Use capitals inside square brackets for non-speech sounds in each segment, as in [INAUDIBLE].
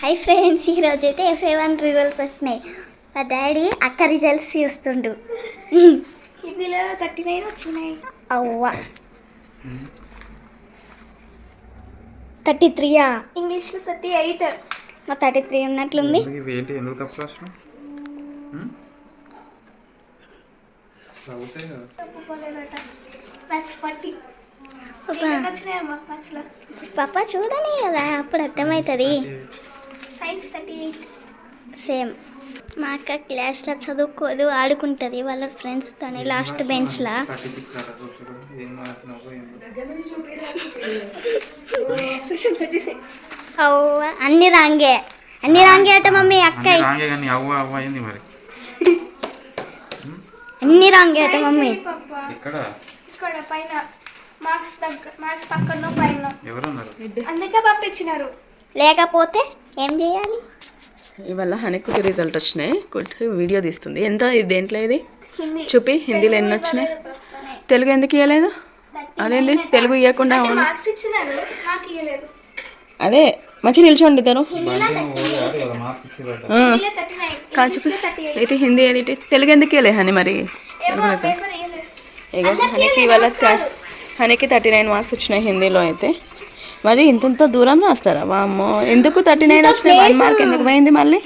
Hi friends ఈరోజు అయితే FA one results వచ్చినాయి. మా డాడీ అక్క రిజల్ట్స్ చూస్తుండు. హిందీలో థర్టీ నైన్ వచ్చినాయి. అవ్వ. థర్టీ త్రీయా? ఇంగ్లీష్లో థర్టీ ఎయిట్. మా థర్టీ త్రీ ఉన్నట్లుంది. ఏంటి ఎందుకు తప్పు పాపా. చూడని కదా అప్పుడు అర్థమవుతుంది. సేమ్. మా అక్క క్లాస్లో చదువుకోదు ఆడుకుంటుంది. వాళ్ళ ఫ్రెండ్స్తోని లాస్ట్ బెంచ్లో. 36 అట చూసారు. ఏం రాసినావో ఏమో. సెక్షన్ థర్టీ సిక్స్ అవ్వ అన్ని రాంగే. అన్ని రాంగే అట మమ్మీ అన్ని అక్కయ్య. రాంగే కానీ అవ్వ అవ్వ అయింది మరి. అన్ని రాంగే అట మమ్మీ. ఇక్కడ పైన. మార్క్స్ దగ్గర మార్క్స్ పక్కన పైన. ఎవరున్నారు? అందుకే పంపించినారు. లేకపోతే ఏం చేయాలి? ఇవాళ హనీకుటి రిజల్ట్ వచ్చినాయి. కుట్టి వీడియో తీస్తుంది. ఎంత? ఇది దేంట్లో ఇది? హిందీ. చూపి. హిందీలో ఎన్ని వచ్చినాయి? తెలుగు ఎందుకు ఇవ్వలేదు అదేంటి? తెలుగు ఇవ్వకుండా అంటే అవును? మార్క్స్ ఇచ్చినారు. నాకు ఇవ్వలేదు అదే మంచి నిల్చోండి ఇద్దరు. ఎయిట్ ఇటు హిందీ ఏది తెలుగు ఎందుకు ఇవ్వలే హనీ మరి? ఇవ్వలేదు ఇగో హనీకి ఇవాళ హనీకి థర్టీ నైన్ మార్క్స్ వచ్చినాయి హిందీలో అయితే. మరి ఇంతంత దూరం రాస్తారా? వామ్మో ఎందుకు థర్టీ నైన్ వచ్చినాయి? వన్ మార్క్ ఎందుకు పోయింది మళ్ళీ?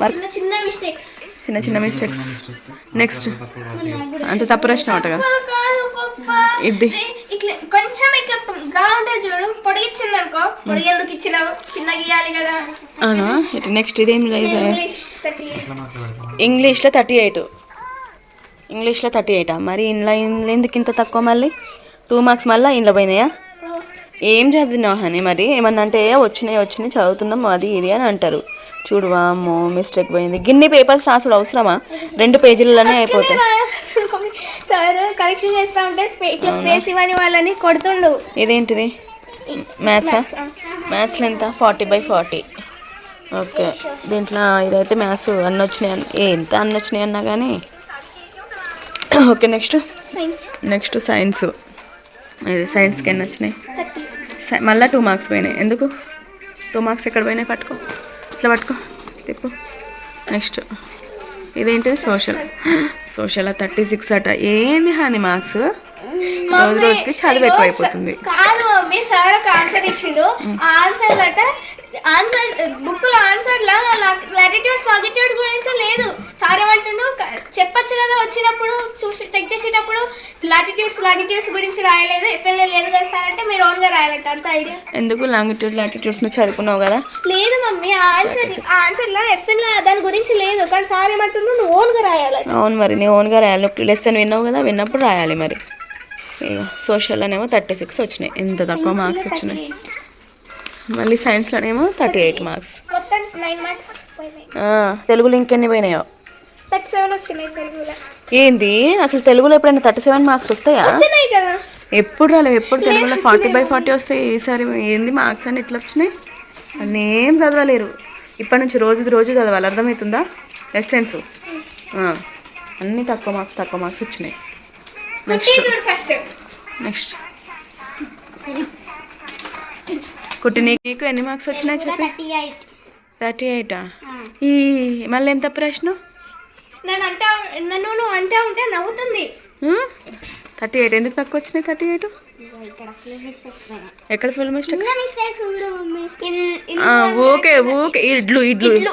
వర్క్ చిన్న చిన్న మిస్టేక్స్ నెక్స్ట్ అంత తప్పు రాసినావట కదా కాదు ఇది కొంచెం ఇట్లా నెక్స్ట్ ఇదేం లేదు. ఇంగ్లీష్లో థర్టీ ఎయిట్. ఇంగ్లీష్లో థర్టీ ఎయిటా? మరి ఇంట్లో ఎందుకు ఇంత తక్కువ మళ్ళీ? టూ మార్క్స్ మళ్ళీ ఇంట్లో పోయినాయా? ఏం చదివినావు హనీ మరి? ఏమన్నా అంటే "ఏ, వచ్చినాయి వచ్చినాయి చదువుతున్నాం అది ఇది అని అంటారు. చూడు వామ్మో మిస్టేక్ పోయింది. గిన్ని పేపర్స్ రాసుడు అవసరమా? రెండు పేజీలలోనే అయిపోతాయి. సార్ కరెక్షన్ చేస్తా ఉంటే ఇట్లా స్పేస్ ఇవ్వని వాళ్ళని కొడుతుండు. ఇదేంటిది? మ్యాథ్సా మ్యాథ్స్లో ఎంత ఫార్టీ బై ఫార్టీ. ఓకే. దీంట్లో ఇదైతే మ్యాథ్స్ అన్నీ వచ్చినాయి ఎంత అన్నీ వచ్చినాయి అన్నా కానీ okay next? Science next science. ఇది సైన్స్కి ఎన్ని వచ్చినాయి? మళ్ళా టూ మార్క్స్ పోయినాయి. ఎందుకు? టూ మార్క్స్ ఎక్కడ పోయినాయి? పట్టుకో. ఇట్లా పట్టుకో. తిప్పు. నెక్స్ట్. ఇదేంటిది సోషల్ సోషల్ థర్టీ సిక్స్ అట. ఏంది హాని మార్క్స్ రోజు రోజుకి చదువు ఎక్కువైపోతుంది. కాదు మమ్మీ సార్ ఒక ఆన్సర్ ఇచ్చిండు. ఆ ఆన్సర్ అట. ఆన్సర్ బుక్లో ఆన్సర్ లా లాటిట్యూడ్ లాగిట్యూడ్ గురించి లేదు కదా వచ్చినప్పుడు చూసి చెక్ చేసేటప్పుడు లాటిట్యూడ్స్ లాగిట్యూడ్స్ గురించి రాయలేదు ఎఫ్ఎల్ఏ లేదు కదా సార్ అంటే మీరు ఓన్గా రాయాలంట అంత ఐడియా ఎందుకు లాంగిట్యూడ్ లాటిట్యూడ్స్ నువ్వు చదువుకున్నావు కదా? లేదు మమ్మీ ఆ ఆన్సర్ ఆ ఆన్సర్ లా ఎఫ్ఎల్ దాని గురించి లేదు కానీ సార్ ఏమంటుండు నువ్వు ఓన్గా రాయాలంట అవును మరి నీ ఓన్గా రాయాలి. నువ్వు లెసన్ విన్నావు కదా విన్నప్పుడు రాయాలి మరి. సోషల్లోనేమో థర్టీ సిక్స్ వచ్చినాయి. ఎంత తక్కువ మార్క్స్ వచ్చినాయి. మళ్ళీ సైన్స్లోనేమో థర్టీ ఎయిట్ మార్క్స్ తెలుగులో ఇంకెన్ని పోయినాయో? థర్టీ సెవెన్ వచ్చినాయి తెలుగులో. ఏంది? అసలు తెలుగులో ఎప్పుడైనా థర్టీ సెవెన్ మార్క్స్ వస్తాయా? వచ్చినాయి కదా. ఎప్పుడు రాలేవు ఎప్పుడు తెలుగులో ఫార్టీ బై ఫార్టీ వస్తాయి. ఈసారి ఏంది మార్క్స్ అని ఇట్లా వచ్చినాయి? అన్నీ ఏం చదవలేరు. ఇప్పటి నుంచి రోజుది రోజు చదవాలి. అర్థమవుతుందా? ఎస్సెన్స్ అన్నీ తక్కువ మార్క్స్ తక్కువ మార్క్స్ వచ్చినాయి. నెక్స్ట్ నెక్స్ట్ కుట్టి నీకు ఎన్ని మార్క్స్ వచ్చినాయి చెప్పి. Thirty eight. ఈ మళ్ళీ ఏం తప్పు రాసినావు? నన్ను అంటా నన్ను నువ్వు అంటా ఉంటే నవ్వుతుంది. థర్టీ ఎయిట్ ఎందుకు తక్కువ వచ్చినాయి థర్టీ ఎయిట్? ఎక్కడ ఫుల్ మిస్టేక్ ఓకే ఓకే ఇడ్లు ఇడ్లు.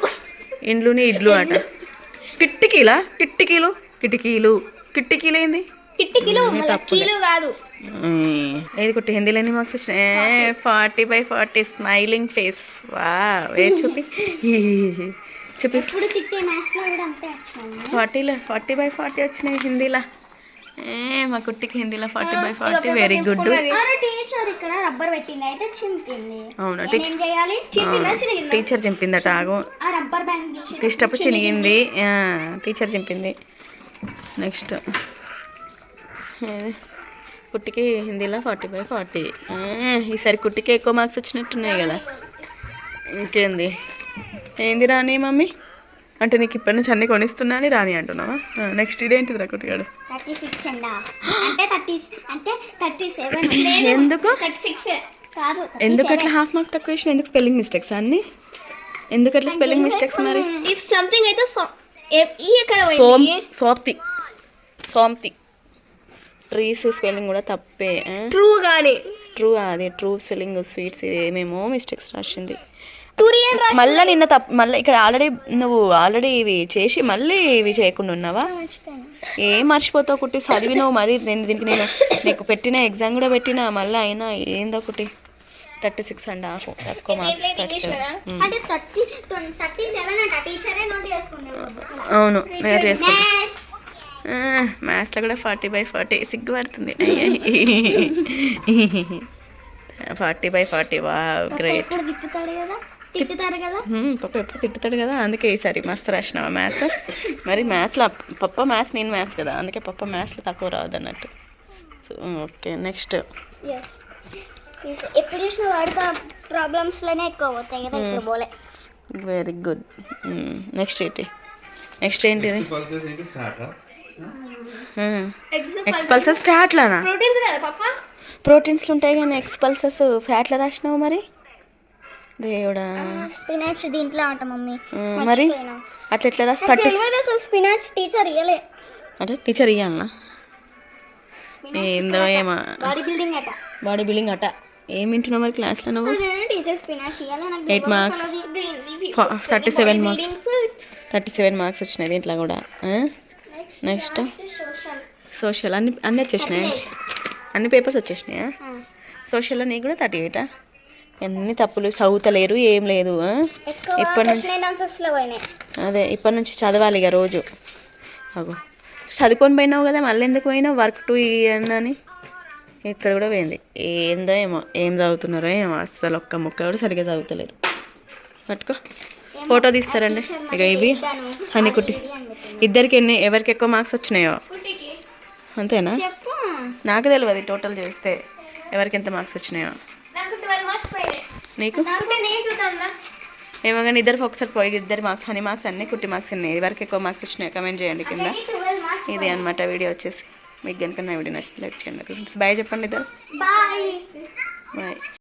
ఇండ్లుని ఇడ్లు అట. కిటికీలా కిటికీలు కిటికీలు. కిటికీలు ఏంది? కిట్టికిలు కీలు కాదు. ఏది కొట్టి హిందీలో ఎన్ని మార్క్స్ వచ్చినాయి? Forty. By forty smiling face. వా ఏ చూపి? [LAUGHS] చూపి ఇప్పుడు తిట్టే మ్యాథ్స్లో కూడా అంతే వచ్చినాయి. ఫార్టీలో ఫార్టీ బై ఫార్టీ వచ్చినాయి హిందీలో. ఏ మా కుట్టికి హిందీలో forty by forty very good teacher ఇక్కడ రబ్బర్ పెట్టింది అయితే చింపింది. అవునా టీచర్ టీచర్ చెప్పిందట ఆగో. రబ్బర్ బ్యాండ్ తీసేటప్పుడు చినిగింది. టీచర్ చెప్పింది నెక్స్ట్ కుట్టికి హిందీలో ఫార్టీ బై ఫార్టీ. ఈసారి కుట్టికి ఎక్కువ మార్క్స్ వచ్చినట్టున్నాయి కదా. ఇంకేంది? ఏంది రాని మమ్మీ? అంటే నీకు ఇప్పటి నుంచి అన్ని కొనిస్తున్నా అని రాని అంటున్నావా? నెక్స్ట్ ఇదేంటిది రా కుట్టిగాడు? థర్టీ సిక్స్ అండా అంటే థర్టీ అంటే థర్టీ సెవెన్. [CLEARS THROAT] ఎందుకు? థర్టీ సిక్స్ కాదు ఎందుకు అట్లా హాఫ్ మార్క్ తక్కువ వేసిన ఎందుకు స్పెల్లింగ్ మిస్టేక్స్ అన్ని? ఎందుకు అట్లా స్పెల్లింగ్ మిస్టేక్స్ మరి? ఇఫ్ సంథింగ్ అయితే సోమ్ పోయింది? సోప్తి సోమ్తి. ట్రీస్ స్పెల్లింగ్ కూడా తప్పే ట్రూ గానీ. ట్రూ అది ట్రూ స్పెల్లింగ్ స్వీట్స్ ఏమేమో మిస్టేక్స్ రాసింది. మళ్ళీ నిన్న తప్ప మళ్ళీ ఇక్కడ ఆల్రెడీ నువ్వు ఆల్రెడీ ఇవి చేసి మళ్ళీ ఇవి చేయకుండా ఉన్నావా? ఏం మర్చిపోతావు ఒకటి చదివినావు మరి. నేను దీనికి నేను నీకు పెట్టిన ఎగ్జామ్ కూడా పెట్టినా. మళ్ళీ అయినా ఏందో ఒకటి థర్టీ సిక్స్ అండ్ హాఫ్ తక్కువ మార్క్స్ థర్టీ సెవెన్ నోట్ అవును. నేను చేసుకుంటా. మ్యాథ్స్లో కూడా ఫార్టీ బై ఫార్టీ సిగ్గుపడుతుంది. ఫార్టీ బై ఫార్టీ వా గ్రేట్ తిట్టుతారు కదా? పప్ప ఎప్పుడు తిట్టుతాడు కదా? అందుకే ఈసారి మస్తు రాసినావా మ్యాథ్స్ మరి మ్యాథ్స్లో పప్ప మ్యాథ్స్ నేను మ్యాథ్స్ కదా? అందుకే పప్ప మ్యాథ్స్లో తక్కువ రావద్దు అన్నట్టు. So okay next. ఎప్పుడు చూసిన వాడితో ప్రాబ్లమ్స్లోనే ఎక్కువ పోతాయి కదా? ఇప్పుడు పోలే. వెరీ గుడ్ నెక్స్ట్ ఏంటి? నెక్స్ట్ ఏంటిది ఎక్స్పల్సెస్ ఫ్యాట్లానా ప్రోటీన్స్ కదా పాప ప్రోటీన్స్లు ఉంటాయి కానీ ఎక్స్పల్సెస్ ఫ్యాట్లో రాసినావు మరి? దేవుడా. స్పినాచ్ దీంట్లో అంట మమ్మీ. మ్మ్, మరి. అట్లా ఎట్లా థర్టీ అసలు స్పినాచ్ టీచర్ ఇయ్యలే. అంటే టీచర్ ఇయ్యాలనా? ఏందో ఏమో. బాడీ బిల్డింగ్ అట. బాడీ బిల్డింగ్ అట. ఏం వింటున్నావు మరి క్లాస్లో నువ్వు? Eight marks thirty seven marks thirty seven marks వచ్చినాయి దీంట్లో కూడా. నెక్స్ట్ సోషల్ అన్ని అన్నీ వచ్చేసినాయి? అన్ని పేపర్స్ వచ్చేసినాయా? సోషల్లో నీకు కూడా థర్టీ ఎయిటా ఎన్ని తప్పులు చదువుతలేరు ఏం లేదు ఇప్పటి నుంచి అదే ఇప్పటి నుంచి చదవాలి ఇక రోజు. అగో. చదువుకొని పోయినావు కదా మళ్ళీ ఎందుకు పోయినావు? వర్క్ టు అని? ఇక్కడ కూడా పోయింది. ఏందో ఏమో ఏం చదువుతున్నారో ఏమో అస్సలు ఒక్క ముక్క కూడా సరిగ్గా చదువుతలేరు. పట్టుకో. ఫోటో తీస్తారండి. ఇక ఇవి హనీ కుట్టి ఇద్దరికి ఎన్ని ఎవరికి ఎక్కువ మార్క్స్ వచ్చినాయో? అంతేనా? నాకు తెలియదు టోటల్ చేస్తే ఎవరికి ఎంత మార్క్స్ వచ్చినాయో. నాకు? ఏమో కానీ ఇద్దరు ఒకసారి పోయి ఇద్దరు మార్క్స్ హనీ మార్క్స్ అన్ని కుట్టి మార్క్స్ ఉన్నాయి ఎవరికి ఎక్కువ మార్క్స్ వచ్చినాయో. కమెంట్ చేయండి కింద. ఇది అనమాట వీడియో వచ్చేసి. మీకు కనుక నా వీడియో నచ్చితే లైక్ చేయండి. బాయ్ చెప్పండి ఇద్దరు. బాయ్